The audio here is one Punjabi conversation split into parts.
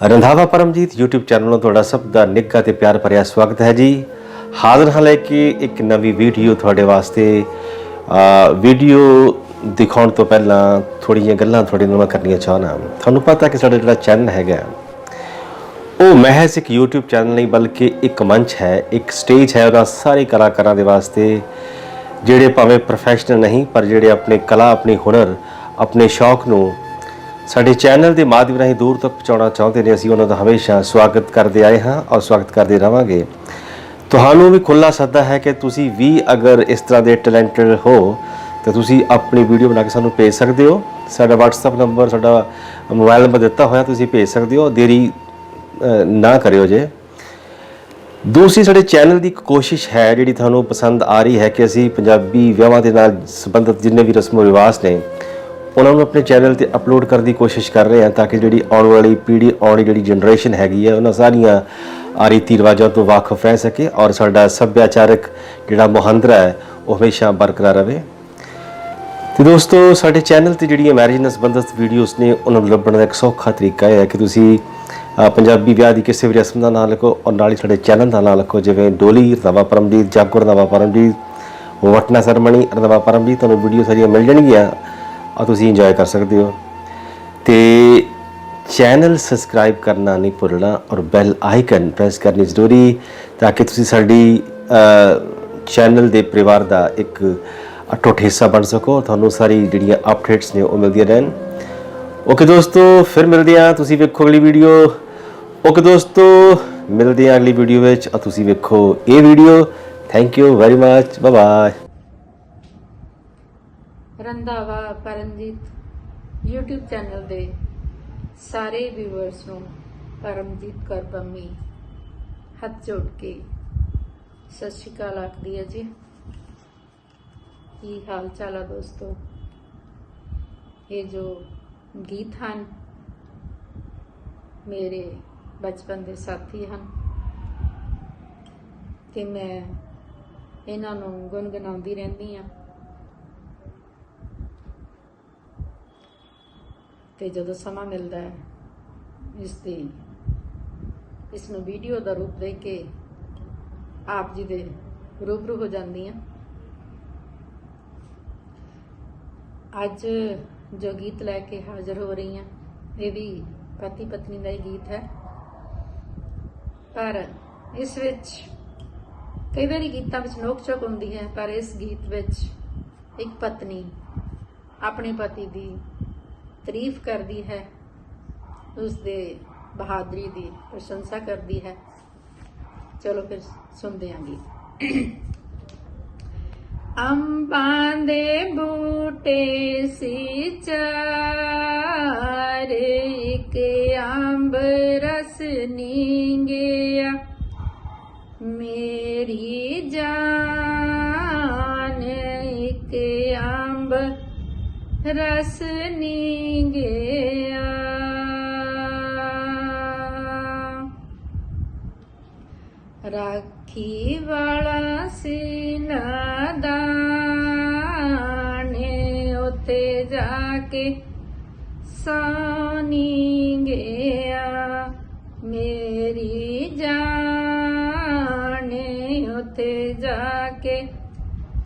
ਰੰਧਾਵਾ ਪਰਮਜੀਤ YouTube ਚੈਨਲ ਨੂੰ ਤੁਹਾਡਾ ਸਭ ਦਾ ਨਿੱਘਾ ਤੇ ਪਿਆਰ ਭਰਿਆ ਸਵਾਗਤ ਹੈ ਜੀ। ਹਾਜ਼ਰ ਹਾਂ ਲੈ ਕੇ ਇੱਕ ਨਵੀਂ ਵੀਡੀਓ ਤੁਹਾਡੇ ਵਾਸਤੇ। ਵੀਡੀਓ ਦਿਖਾਉਣ ਤੋਂ ਪਹਿਲਾਂ ਥੋੜ੍ਹੀਆਂ ਗੱਲਾਂ ਤੁਹਾਡੇ ਨਾਲ ਮੈਂ ਕਰਨੀਆਂ ਚਾਹਨਾ ਤੁਹਾਨੂੰ ਪਤਾ ਕਿ ਸਾਡਾ ਜਿਹੜਾ ਚੈਨਲ ਹੈਗਾ, ਉਹ ਮਹਿਜ਼ ਇੱਕ YouTube ਚੈਨਲ ਨਹੀਂ, ਬਲਕਿ ਇੱਕ ਮੰਚ ਹੈ, ਇੱਕ ਸਟੇਜ ਹੈ ਉਹਦਾ ਸਾਰੇ ਕਲਾਕਾਰਾਂ ਦੇ ਵਾਸਤੇ, ਜਿਹੜੇ ਭਾਵੇਂ ਪ੍ਰੋਫੈਸ਼ਨਲ ਨਹੀਂ, ਪਰ ਜਿਹੜੇ ਆਪਣੇ ਕਲਾ, ਆਪਣੇ ਹੁਨਰ, ਆਪਣੇ ਸ਼ੌਕ ਨੂੰ ਸਾਡੇ ਚੈਨਲ ਦੇ ਮਾਧਿਅਮ ਰਾਹੀਂ ਦੂਰ ਤੱਕ ਪਹੁੰਚਾਉਣਾ ਚਾਹੁੰਦੇ ਨੇ, ਅਸੀਂ ਉਹਨਾਂ ਦਾ ਹਮੇਸ਼ਾ ਸਵਾਗਤ ਕਰਦੇ ਆਏ ਹਾਂ ਔਰ ਸਵਾਗਤ ਕਰਦੇ ਰਵਾਂਗੇ। ਤੁਹਾਨੂੰ ਵੀ ਖੁੱਲਾ ਸੱਦਾ ਹੈ ਕਿ ਤੁਸੀਂ ਵੀ ਅਗਰ ਇਸ ਤਰ੍ਹਾਂ ਦੇ ਟੈਲੈਂਟਡ ਹੋ, ਤਾਂ ਤੁਸੀਂ ਆਪਣੀ ਵੀਡੀਓ ਬਣਾ ਕੇ ਸਾਨੂੰ ਭੇਜ ਸਕਦੇ ਹੋ। ਸਾਡਾ WhatsApp ਨੰਬਰ, ਸਾਡਾ ਮੋਬਾਈਲ ਨੰਬਰ ਦਿੱਤਾ ਹੋਇਆ, ਤੁਸੀਂ ਭੇਜ ਸਕਦੇ ਹੋ। ਦੇਰੀ ਨਾ ਕਰਿਓ ਜੇ। ਦੂਸਰੀ ਸਾਡੇ ਚੈਨਲ ਦੀ ਇੱਕ ਕੋਸ਼ਿਸ਼ ਹੈ, ਜਿਹੜੀ ਤੁਹਾਨੂੰ ਪਸੰਦ ਆ ਰਹੀ ਹੈ ਕਿ ਅਸੀਂ ਪੰਜਾਬੀ ਵਿਆਹਾਂ ਦੇ ਨਾਲ ਸੰਬੰਧਿਤ ਜਿੰਨੇ ਵੀ ਰਸਮੋ ਰਿਵਾਜ ਨੇ ਉਹਨਾਂ ਨੂੰ ਆਪਣੇ ਚੈਨਲ ਤੇ ਅਪਲੋਡ ਕਰਨ ਦੀ ਕੋਸ਼ਿਸ਼ ਕਰ ਰਹੇ ਹਾਂ ਤਾਂ ਕਿ ਜਿਹੜੀ ਆਉਣ ਵਾਲੀ ਪੀੜ੍ਹੀ, ਆਉਣ ਵਾਲੀ ਜਿਹੜੀ ਜਨਰੇਸ਼ਨ ਹੈਗੀ ਹੈ ਉਹਨਾਂ ਸਾਰੀਆਂ ਰੀਤੀ ਰਿਵਾਜਾਂ ਤੋਂ ਵਾਕਿਫ ਰਹਿ ਸਕੇ ਔਰ ਸਾਡਾ ਸੱਭਿਆਚਾਰਕ ਜਿਹੜਾ ਮੁਹੰਦਰਾ ਹੈ, ਉਹ ਹਮੇਸ਼ਾ ਬਰਕਰਾਰ ਰਹੇ। ਤੇ ਦੋਸਤੋ, ਸਾਡੇ ਚੈਨਲ ਤੇ ਜਿਹੜੀਆਂ ਮੈਰਿਜ ਨਾਲ ਸੰਬੰਧਿਤ ਵੀਡੀਓਜ਼ ਨੇ, ਉਹਨਾਂ ਨੂੰ ਲੱਭਣ ਦਾ ਇੱਕ ਸੌਖਾ ਤਰੀਕਾ ਇਹ ਹੈ ਕਿ ਤੁਸੀਂ ਪੰਜਾਬੀ ਵਿਆਹ ਦੀ ਕਿਸੇ ਵੀ ਰਸਮ ਦਾ ਨਾਮ ਲਿਖੋ ਔਰ ਨਾਲ ਹੀ ਸਾਡੇ ਚੈਨਲ ਦਾ ਨਾਮ ਲਿਖੋ, ਜਿਵੇਂ ਡੋਲੀ ਰਵਾ ਪਰਮਜੀਤ ਜਾਗੁਰ ਰਵਾ ਪਰਮਜੀਤ, ਵਟਨਾ ਸਰਮਣੀ ਰਵਾ ਪਰਮਜੀਤ, ਤੁਹਾਨੂੰ ਵੀਡੀਓ ਸਾਰੀਆਂ ਮਿਲ ਜਾਣਗੀਆਂ। ਆ ਤੁਸੀਂ ਇੰਜੋਏ ਕਰ ਸਕਦੇ ਹੋ। ਤੇ ਚੈਨਲ ਸਬਸਕ੍ਰਾਈਬ ਕਰਨਾ ਨਹੀਂ ਭੁੱਲਣਾ ਔਰ ਬੈਲ ਆਈਕਨ ਪ੍ਰੈਸ ਕਰਨੀ ਜ਼ਰੂਰੀ ਤਾਂ ਕਿ ਤੁਸੀਂ ਸਾਡੀ ਚੈਨਲ ਦੇ ਪਰਿਵਾਰ ਦਾ ਇੱਕ ਅਟੁੱਟ ਹਿੱਸਾ ਬਣ ਸਕੋ ਤੁਹਾਨੂੰ ਸਾਰੀ ਜਿਹੜੀਆਂ ਅਪਡੇਟਸ ਨੇ ਉਹ ਮਿਲਦੀਆਂ ਰਹਿਣ। ਓਕੇ ਦੋਸਤੋ, ਫਿਰ ਮਿਲਦੇ ਆ ਤੁਸੀਂ ਵੇਖੋ ਅਗਲੀ ਵੀਡੀਓ ਓਕੇ ਦੋਸਤੋ, ਮਿਲਦੇ ਆ ਅਗਲੀ ਵੀਡੀਓ ਵਿੱਚ। ਆ ਤੁਸੀਂ ਵੇਖੋ ਇਹ video thank you very much bye bye Randhawa, Paramjit YouTube channel ਦੇ ਸਾਰੇ ਵਿਊਅਰਸ ਨੂੰ ਪਰਮਜੀਤ ਕੌਰ ਪੰਮੀ ਹੱਥ ਜੋੜ ਕੇ ਸਤਿ ਸ਼੍ਰੀ ਅਕਾਲ ਆਖਦੀ ਹੈ ਜੀ। ਕੀ ਹਾਲ ਚਾਲ ਆ ਦੋਸਤੋ? ਇਹ ਜੋ ਗੀਤ ਹਨ, ਮੇਰੇ ਬਚਪਨ ਦੇ ਸਾਥੀ ਹਨ ਤੇ ਮੈਂ ਇਹਨਾਂ ਨੂੰ ਗੁੰਗਣਾਉਂਦੀ ਰਹਿੰਦੀ ਆ ਤੇ ਜਦੋਂ ਸਮਾਂ ਮਿਲਦਾ ਹੈ, ਇਸ ਦੀ ਇਸ ਨੂੰ ਵੀਡੀਓ ਦਾ ਰੂਪ ਦੇ ਕੇ ਆਪ ਜੀ ਦੇ ਰੂਬਰੂ ਹੋ ਜਾਂਦੀ ਹਾਂ। ਅੱਜ ਜੋ ਗੀਤ ਲੈ ਕੇ ਹਾਜ਼ਰ ਹੋ ਰਹੀ ਹਾਂ, ਇਹ ਵੀ ਪਤੀ ਪਤਨੀ ਦਾ ਹੀ ਗੀਤ ਹੈ। ਪਰ ਇਸ ਵਿੱਚ ਕਈ ਵਾਰੀ ਗੀਤਾਂ ਵਿੱਚ ਨੋਕ ਝੋਕ ਹੁੰਦੀ ਹੈ, ਪਰ ਇਸ ਗੀਤ ਵਿੱਚ ਇੱਕ ਪਤਨੀ ਆਪਣੇ ਪਤੀ ਦੀ ਤਾਰੀਫ ਕਰਦੀ ਹੈ ਉਸ ਦੇ ਬਹਾਦਰੀ ਦੀ ਪ੍ਰਸ਼ੰਸਾ ਕਰਦੀ ਹੈ। ਚਲੋ ਫਿਰ ਸੁਣਦੇ ਹਾਂ ਗੀਤ। ਅੰਬਾਂ ਦੇ ਬੂਟੇ ਸੀ ਰਾਖੀ ਵਾਲਾ ਸੀਨਾ ਨਾਦਾਨੇ ਉਤੇ ਜਾ ਕੇ ਸਾਨੀ ਗਿਆ। ਮੇਰੀ ਜਾਣੇ ਉਤੇ ਜਾ ਕੇ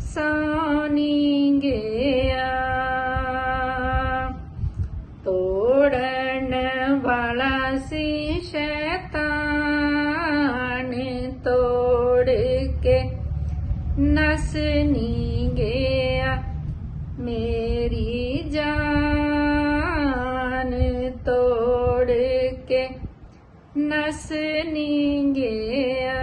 ਸਾਨੀ ਗਿਆ। ਨਸ ਨੀ ਗਿਆ ਮੇਰੀ ਜਾਨ ਤੋੜ ਕੇ। ਨਸ ਨੀ ਗਿਆ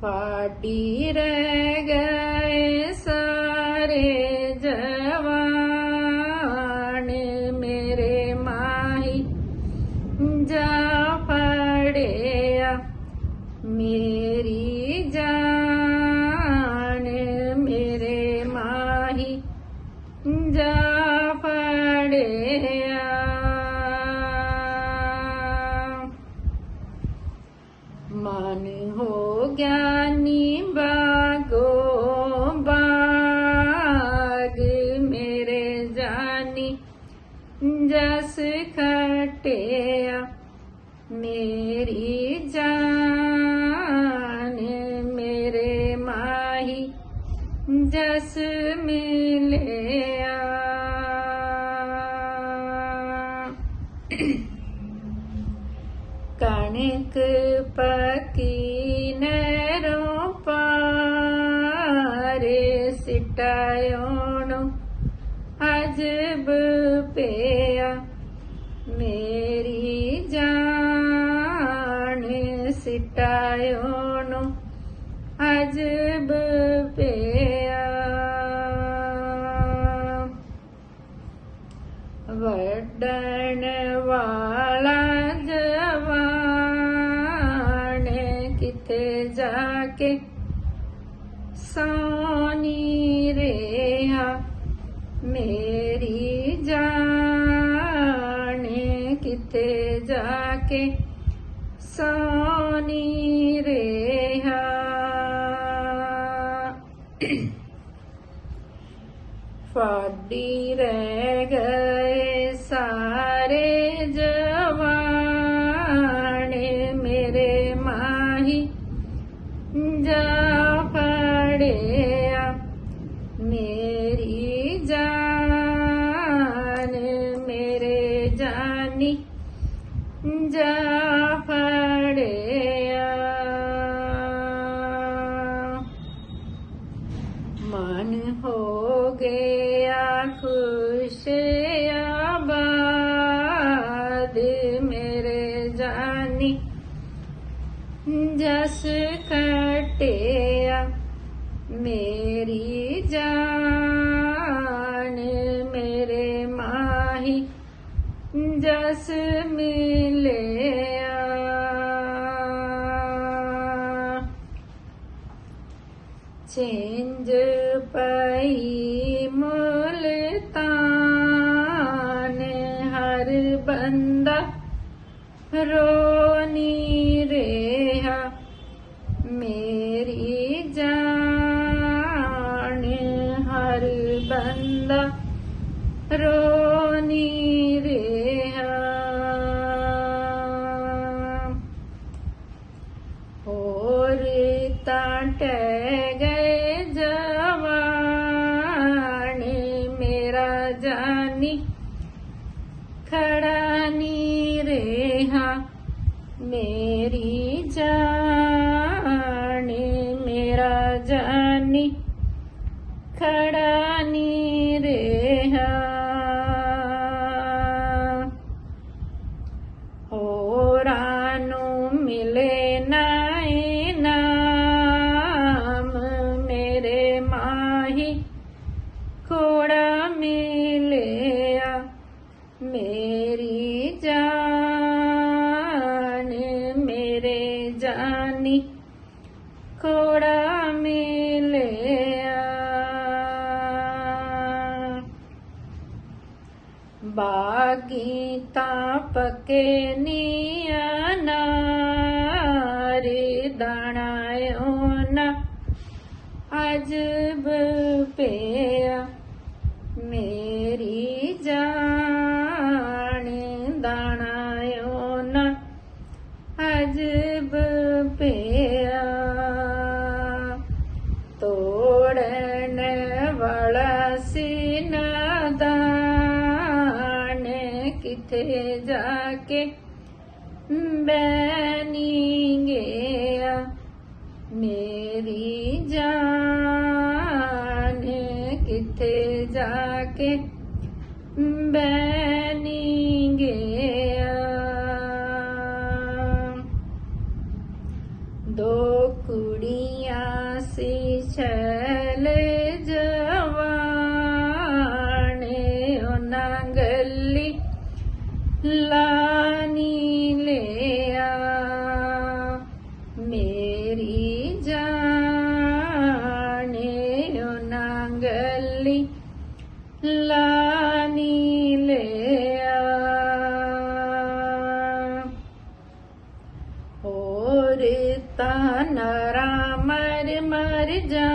ਫਾਟੀ ਰਹਿ ਗਏ ਸਾਰੇ ਜਵਾਨ, ਮੇਰੇ ਮਾਹੀ ਜਾ ਫੜਿਆ। ਮੇਰੀ ਕਣਕ ਪਕੀ ਨਰੋਂ ਪਾਰੇ ਸਿਟਾਇਓਣ ਅਜਬ ਪਿਆ ਮੇਰੀ ਜਾਨ ਸਿਟਾਇਓਣ ਅਜਬ ਪਿਆ। ਵਡਣ ਮੇਰੀ ਜਾਣੇ ਕਿਤੇ ਜਾ ਕੇ ਸੋਨੀ ਰਿਹਾ। ਫਾਡੀ ਰਹਿ ਗਏ ਮਨ ਹੋ ਗਿਆ ਖੁਸ਼ ਆਬਾਦ ਮੇਰੇ ਜਾਨੀ। ਜਸ ਕਟਿਆ ਮੇਰੀ ਜਾਨ ਮੇਰੇ ਮਾਹੀ। ਜਸ ਮਿਲਿਆ। ਚੇਂਜ नहीं मोलता ने हर बंदा रोनी ਜਾਨੀ ਖੜਾ ਨੀ ਰਿਹਾ ਮੇਰੀ ਜਾਨ ਮੇਰਾ ਜਾਨੀ ਖੜਾ ਨੀ ਰਿਹਾ। ਹੋਰਾਂ ਨੂੰ ਮਿਲੇ ਬਾਗੀ ਤਾਂ ਪਕੇ ਨੀ ਅਨਾਰ ਦਾਣਾਇਓ ਨਾ ਅਜਬ ਪਿਆ ਮੇਰੀ ਜਾਨ ਦਾਣਾਇਓ ਨਾ ਅਜਬ ਬੈਨੀ ਗਿਆ ਮੇਰੀ ਜਾਨ ਕਿਥੇ ਜਾ ਕੇ ਬੈਨੀ ਗਿਆ ਦੋ ਕੁੜੀਆਂ ਸੀ ਛਲ ਜਵਾਨ, ਉਹਨਾਂ ਗੱਲੀ ਲਾਨੀ गोरे तान रामर मर जा